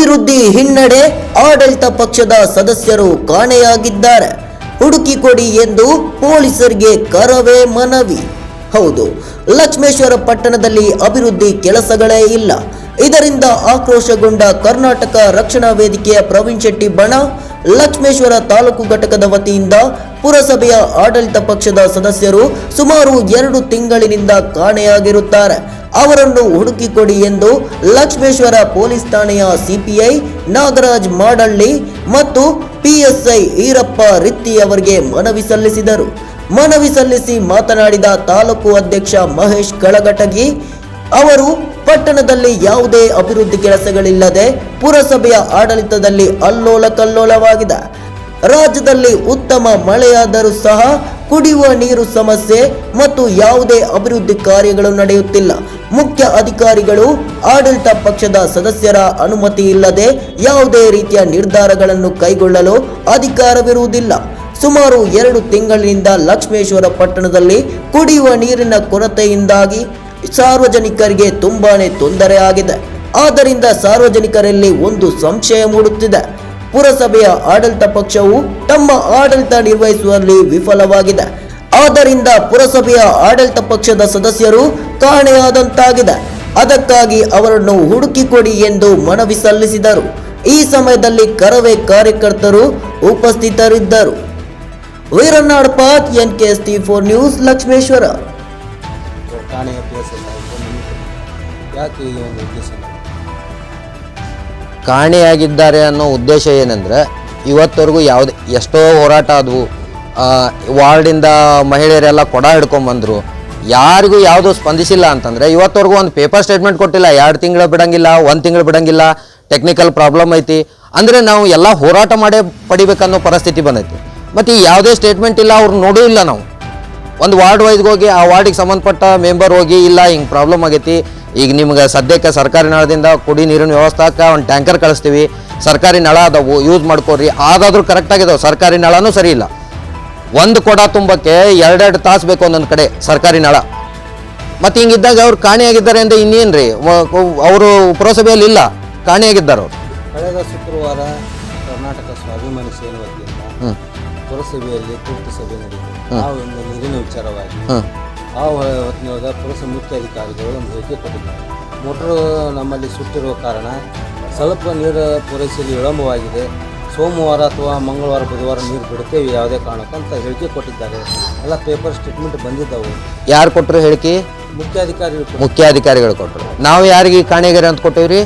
ಅಭಿವೃದ್ಧಿ ಹಿನ್ನಡೆ ಆಡಳಿತ ಪಕ್ಷದ ಸದಸ್ಯರು ಕಾಣೆಯಾಗಿದ್ದಾರೆ. ಹುಡುಕಿಕೊಡಿ ಎಂದು ಪೊಲೀಸರಿಗೆ ಕರವೇ ಮನವಿ. ಹೌದು, ಲಕ್ಷ್ಮೇಶ್ವರ ಪಟ್ಟಣದಲ್ಲಿ ಅಭಿವೃದ್ಧಿ ಕೆಲಸಗಳೇ ಇಲ್ಲ. ಇದರಿಂದ ಆಕ್ರೋಶಗೊಂಡ ಕರ್ನಾಟಕ ರಕ್ಷಣಾ ವೇದಿಕೆಯ ಪ್ರವೀಣ್ ಶೆಟ್ಟಿ ಬಣ, ಲಕ್ಷ್ಮೇಶ್ವರ ತಾಲೂಕು ಘಟಕದ ವತಿಯಿಂದ ಪುರಸಭೆಯ ಆಡಳಿತ ಪಕ್ಷದ ಸದಸ್ಯರು ಸುಮಾರು ಎರಡು ತಿಂಗಳಿನಿಂದ ಕಾಣೆಯಾಗಿರುತ್ತಾರೆ. ಅವರನ್ನು ಹುಡುಕಿಕೊಡಿ ಎಂದು ಲಕ್ಷ್ಮೇಶ್ವರ ಪೊಲೀಸ್ ಠಾಣೆಯ ಸಿಪಿಐ ನಾಗರಾಜ್ ಮಾಡಳ್ಳಿ ಮತ್ತು ಪಿಎಸ್ಐ ಈರಪ್ಪ ರಿತ್ತಿ ಅವರಿಗೆ ಮನವಿ ಸಲ್ಲಿಸಿದರು. ಮನವಿ ಸಲ್ಲಿಸಿ ಮಾತನಾಡಿದ ತಾಲೂಕು ಅಧ್ಯಕ್ಷ ಮಹೇಶ್ ಕಳಗಟಗಿ, ಅವರು ಪಟ್ಟಣದಲ್ಲಿ ಯಾವುದೇ ಅಭಿವೃದ್ಧಿ ಕೆಲಸಗಳಿಲ್ಲದೆ ಪುರಸಭೆಯ ಆಡಳಿತದಲ್ಲಿ ಅಲ್ಲೋಲ ಕಲ್ಲೋಲವಾಗಿದೆ ರಾಜ್ಯದಲ್ಲಿ ಉತ್ತಮ ಮಳೆಯಾದರೂ ಸಹ ಕುಡಿಯುವ ನೀರು ಸಮಸ್ಯೆ ಮತ್ತು ಯಾವುದೇ ಅಭಿವೃದ್ಧಿ ಕಾರ್ಯಗಳು ನಡೆಯುತ್ತಿಲ್ಲ. ಮುಖ್ಯ ಅಧಿಕಾರಿಗಳು, ಆಡಳಿತ ಪಕ್ಷದ ಸದಸ್ಯರ ಅನುಮತಿ ಇಲ್ಲದೆ ಯಾವುದೇ ರೀತಿಯ ನಿರ್ಧಾರಗಳನ್ನು ಕೈಗೊಳ್ಳಲು ಅಧಿಕಾರವಿರುವುದಿಲ್ಲ. ಸುಮಾರು ಎರಡು ತಿಂಗಳಿನಿಂದ ಲಕ್ಷ್ಮೇಶ್ವರ ಪಟ್ಟಣದಲ್ಲಿ ಕುಡಿಯುವ ನೀರಿನ ಕೊರತೆಯಿಂದಾಗಿ ಸಾರ್ವಜನಿಕರಿಗೆ ತುಂಬಾನೇ ತೊಂದರೆ ಆಗಿದೆ. ಆದ್ದರಿಂದ ಸಾರ್ವಜನಿಕರಲ್ಲಿ ಒಂದು ಸಂಶಯ ಮೂಡುತ್ತಿದೆ. ಪುರಸಭೆಯ ಆಡಳಿತ ಪಕ್ಷವು ತಮ್ಮ ಆಡಳಿತ ನಿರ್ವಹಿಸುವಲ್ಲಿ ವಿಫಲವಾಗಿದೆ. ಆದ್ದರಿಂದ ಪುರಸಭೆಯ ಆಡಳಿತ ಪಕ್ಷದ ಸದಸ್ಯರು ಕಾಣೆಯಾದಂತಾಗಿದೆ. ಅದಕ್ಕಾಗಿ ಅವರನ್ನು ಹುಡುಕಿಕೊಡಿ ಎಂದು ಮನವಿ ಸಲ್ಲಿಸಿದರು. ಈ ಸಮಯದಲ್ಲಿ ಕರವೇ ಕಾರ್ಯಕರ್ತರು ಉಪಸ್ಥಿತರಿದ್ದರು. ವೀರನಾಡ್ಪಾತ್ N K S T four news Lakshmeshwar ಯಾಕೆ ಈ ಒಂದು ಕಾಣೆಯಾಗಿದ್ದಾರೆ ಅನ್ನೋ ಉದ್ದೇಶ ಏನಂದ್ರೆ, ಇವತ್ತವರೆಗೂ ಯಾವುದೇ ಎಷ್ಟೋ ಹೋರಾಟ ಆದವು. ವಾರ್ಡಿಂದ ಮಹಿಳೆಯರೆಲ್ಲ ಕೊಡ ಹಿಡ್ಕೊಂಬಂದರು ಯಾರಿಗೂ ಯಾವುದೂ ಸ್ಪಂದಿಸಿಲ್ಲ ಅಂತಂದರೆ, ಇವತ್ತವರೆಗೂ ಒಂದು ಪೇಪರ್ ಸ್ಟೇಟ್ಮೆಂಟ್ ಕೊಟ್ಟಿಲ್ಲ. ಎರಡು ತಿಂಗಳು ಬಿಡಂಗಿಲ್ಲ, ಒಂದು ತಿಂಗಳು ಬಿಡಂಗಿಲ್ಲ, ಟೆಕ್ನಿಕಲ್ ಪ್ರಾಬ್ಲಮ್ ಐತಿ. ಅಂದರೆ ನಾವು ಎಲ್ಲ ಹೋರಾಟ ಮಾಡೇ ಪಡಿಬೇಕನ್ನೋ ಪರಿಸ್ಥಿತಿ ಬಂದೈತಿ. ಮತ್ತು ಈ ಯಾವುದೇ ಸ್ಟೇಟ್ಮೆಂಟ್ ಇಲ್ಲ, ಅವ್ರು ನೋಡೂ ಇಲ್ಲ ನಾವು. ಒಂದು ವಾರ್ಡ್ ವೈಸ್ಗೆ ಹೋಗಿ ಆ ವಾರ್ಡಿಗೆ ಸಂಬಂಧಪಟ್ಟ ಮೆಂಬರ್ ಹೋಗಿ, ಇಲ್ಲ, ಹಿಂಗೆ ಪ್ರಾಬ್ಲಮ್ ಆಗೈತಿ. ಈಗ ನಿಮ್ಗೆ ಸದ್ಯಕ್ಕೆ ಸರ್ಕಾರಿ ನಳದಿಂದ ಕುಡಿ ನೀರಿನ ವ್ಯವಸ್ಥಾಕ ಒಂದು ಟ್ಯಾಂಕರ್ ಕಳಿಸ್ತೀವಿ. ಸರ್ಕಾರಿ ನಳ ಅದಾವು ಯೂಸ್ ಮಾಡ್ಕೋರಿ ಆದಾದರೂ ಕರೆಕ್ಟ್ ಆಗಿದಾವೆ. ಸರ್ಕಾರಿ ನಳನೂ ಸರಿ ಇಲ್ಲ. ಒಂದು ಕೊಡ ತುಂಬಕ್ಕೆ ಎರಡೆರಡು ತಾಸು ಬೇಕು ಒಂದೊಂದು ಕಡೆ ಸರ್ಕಾರಿ ನಳ. ಮತ್ತು ಹಿಂಗಿದ್ದಾಗ ಅವ್ರು ಕಾಣೆಯಾಗಿದ್ದಾರೆ ಅಂದರೆ ಇನ್ನೇನು ರೀ ಅವರು ಪುರಸಭೆಯಲ್ಲಿ ಇಲ್ಲ ಕಾಣೆಯಾಗಿದ್ದಾರೆ ಅವರು. ಕಳೆದ ಶುಕ್ರವಾರ ಕರ್ನಾಟಕ ಸ್ವಾಭಿಮಾನಿ ಸೇನೆ ವತಿಯಿಂದ ಪುರಸಭೆಯಲ್ಲಿ ತುರ್ತು ಸಭೆ ನಡೆಯಿತು. ಆ ನೀರಿನ ವಿಚಾರವಾಗಿ ಆ ಹೊತ್ತಿನೊಳಗೆ ಪುರಸಭೆ ಮುಖ್ಯ ಅಧಿಕಾರಿಗಳು ಒಂದು ಹೇಳಿಕೆ ಕೊಟ್ಟಿದ್ದಾರೆ. ಮೋಟ್ರು ನಮ್ಮಲ್ಲಿ ಸುಟ್ಟಿರುವ ಕಾರಣ ಸ್ವಲ್ಪ ನೀರು ಪೂರೈಸಲು ವಿಳಂಬವಾಗಿದೆ. ಸೋಮವಾರ ಅಥವಾ ಮಂಗಳವಾರ ಬುಧವಾರ ನೀರು ಬಿಡುತ್ತೇವೆ ಯಾವುದೇ ಕಾರಣಕ್ಕೂ ಅಂತ ಹೇಳಿಕೆ ಕೊಟ್ಟಿದ್ದಾರೆ. ಎಲ್ಲ ಪೇಪರ್ ಸ್ಟೇಟ್ಮೆಂಟ್ ಬಂದಿದ್ದವು. ಯಾರು ಕೊಟ್ಟರು ಹೇಳಿಕೆ? ಮುಖ್ಯಾಧಿಕಾರಿಗಳು. ಮುಖ್ಯಾಧಿಕಾರಿಗಳು ಕೊಟ್ಟರು ನಾವು ಯಾರಿಗೆ ಕಾಣೆಗಾರಿ ಅಂತ ಕೊಟ್ಟೇವ್ರಿ?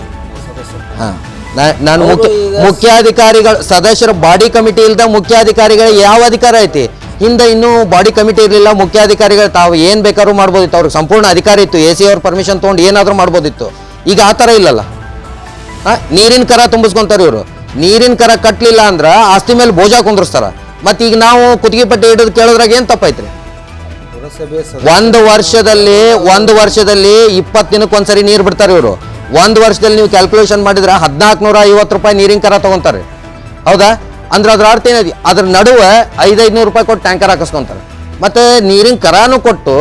ಸದಸ್ಯರು ಹಾಂ ನಾನು ಮುಖ್ಯ ಮುಖ್ಯಾಧಿಕಾರಿಗಳು ಸದಸ್ಯರ ಬಾಡಿ ಕಮಿಟಿ ಇಲ್ದ ಮುಖ್ಯಾಧಿಕಾರಿಗಳಿಗೆ ಯಾವ ಅಧಿಕಾರ ಐತಿ? ಹಿಂದೆ ಇನ್ನೂ ಬಾಡಿ ಕಮಿಟಿ ಇರಲಿಲ್ಲ ಮುಖ್ಯಾಧಿಕಾರಿಗಳು ತಾವು ಏನು ಬೇಕಾದ್ರೂ ಮಾಡ್ಬೋದಿತ್ತು. ಅವ್ರಿಗೆ ಸಂಪೂರ್ಣ ಅಧಿಕಾರ ಇತ್ತು. ಎ ಸಿ ಅವ್ರ ಪರ್ಮಿಷನ್ ತೊಗೊಂಡು ಏನಾದರೂ ಮಾಡ್ಬೋದಿತ್ತು. ಈಗ ಆ ಥರ ಇಲ್ಲಲ್ಲ? ನೀರಿನ ಕರ ತುಂಬಿಸ್ಕೊಂತಾರೆ ಇವರು. ನೀರಿನ ಕರ ಕಟ್ಟಲಿಲ್ಲ ಅಂದ್ರೆ ಆಸ್ತಿ ಮೇಲೆ ಬೋಜಾ ಕುಂದ್ರಿಸ್ತಾರ. ಮತ್ತು ಈಗ ನಾವು ಕುತ್ತಿಗೆ ಪಟ್ಟಿ ಹಿಡಿದು ಕೇಳೋದ್ರಾಗ ಏನು ತಪ್ಪೈತ್ರಿ ಪುರಸಭೆ ಒಂದು ವರ್ಷದಲ್ಲಿ ಒಂದು ವರ್ಷದಲ್ಲಿ ಇಪ್ಪತ್ತು ದಿನಕ್ಕೆ ಒಂದ್ಸರಿ ನೀರು ಬಿಡ್ತಾರೆ ಇವರು. ಒಂದು ವರ್ಷದಲ್ಲಿ ನೀವು ಕ್ಯಾಲ್ಕುಲೇಷನ್ ಮಾಡಿದ್ರೆ ಹದಿನಾಲ್ಕು ನೂರ ಐವತ್ತು ರೂಪಾಯಿ ನೀರಿನ ಕರ ತೊಗೊಂತಾರೆ. ಹೌದಾ? ಅಂದ್ರೆ ಅದ್ರ ಅರ್ಥ ಏನದಿ? ಅದ್ರ ನಡುವೆ ಐದೈದು ನೂರು ರೂಪಾಯಿ ಕೊಟ್ಟು ಟ್ಯಾಂಕರ್ ಹಾಕಿಸ್ಕೊಂತಾರೆ. ಮತ್ತೆ ನೀರಿನ ಕರಾನು ಕೊಟ್ಟು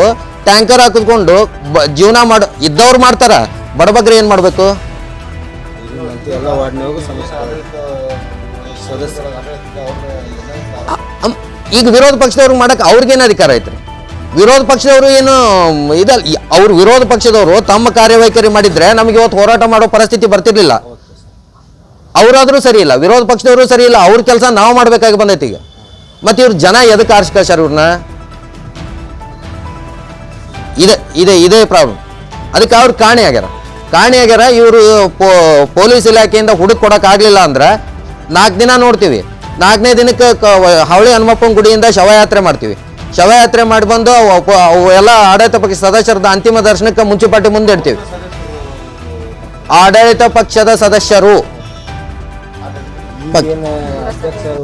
ಟ್ಯಾಂಕರ್ ಹಾಕಿಸ್ಕೊಂಡು ಜೀವನ ಮಾಡ, ಇದ್ದವ್ರು ಮಾಡ್ತಾರ ಬಡಬಗ್ರೆ ಏನು ಮಾಡಬೇಕು? ಈಗ ವಿರೋಧ ಪಕ್ಷದವ್ರು ಅವ್ರಿಗೆ ಅವ್ರಿಗೇನು ಅಧಿಕಾರ ಐತ್ರಿ? ವಿರೋಧ ಪಕ್ಷದವರು ಏನು ಇದಲ್ಲ ಅವ್ರು ವಿರೋಧ ಪಕ್ಷದವರು ತಮ್ಮ ಕಾರ್ಯವೈಖರಿ ಮಾಡಿದ್ರೆ ನಮಗೆ ಇವತ್ತು ಹೋರಾಟ ಮಾಡೋ ಪರಿಸ್ಥಿತಿ ಬರ್ತಿರ್ಲಿಲ್ಲ. ಅವರಾದ್ರೂ ಸರಿ ಇಲ್ಲ, ವಿರೋಧ ಪಕ್ಷದವರು ಸರಿ ಇಲ್ಲ, ಅವ್ರ ಕೆಲಸ ನಾವು ಮಾಡಬೇಕಾಗಿ ಬಂದೈತಿ ಈಗ. ಮತ್ತು ಇವ್ರು ಜನ ಎದಕ್ಕೆ ಆರಿಸಿ ಸರ್ ಇವ್ರನ್ನ ಇದೆ ಇದೆ, ಇದೇ ಪ್ರಾಬ್ಲಮ್ ಅದಕ್ಕೆ ಅವ್ರು ಕಾಣೆ ಆಗ್ಯಾರ. ಕಾಣೆ ಆಗ್ಯಾರ, ಇವರು ಪೊಲೀಸ್ ಇಲಾಖೆಯಿಂದ ಹುಡುಕ್ ಕೊಡೋಕ್ಕಾಗಲಿಲ್ಲ ಅಂದ್ರೆ ನಾಲ್ಕು ದಿನ ನೋಡ್ತೀವಿ. ನಾಲ್ಕನೇ ದಿನಕ್ಕೆ ಹವಳಿ ಹನುಮಪ್ಪನ ಗುಡಿಯಿಂದ ಶವಯಾತ್ರೆ ಮಾಡ್ತೀವಿ. ಶವಯಾತ್ರೆ ಮಾಡಿ ಬಂದು ಅವು ಎಲ್ಲ ಆಡಳಿತ ಪಕ್ಷ ಸದಸ್ಯರದ ಅಂತಿಮ ದರ್ಶನಕ್ಕೆ ಮುನ್ಸಿಪಾಲ್ಟಿ ಮುಂದೆ ಇಡ್ತೀವಿ ಆಡಳಿತ ಪಕ್ಷದ ಸದಸ್ಯರು ಏನು ಅಧ್ಯಕ್ಷರು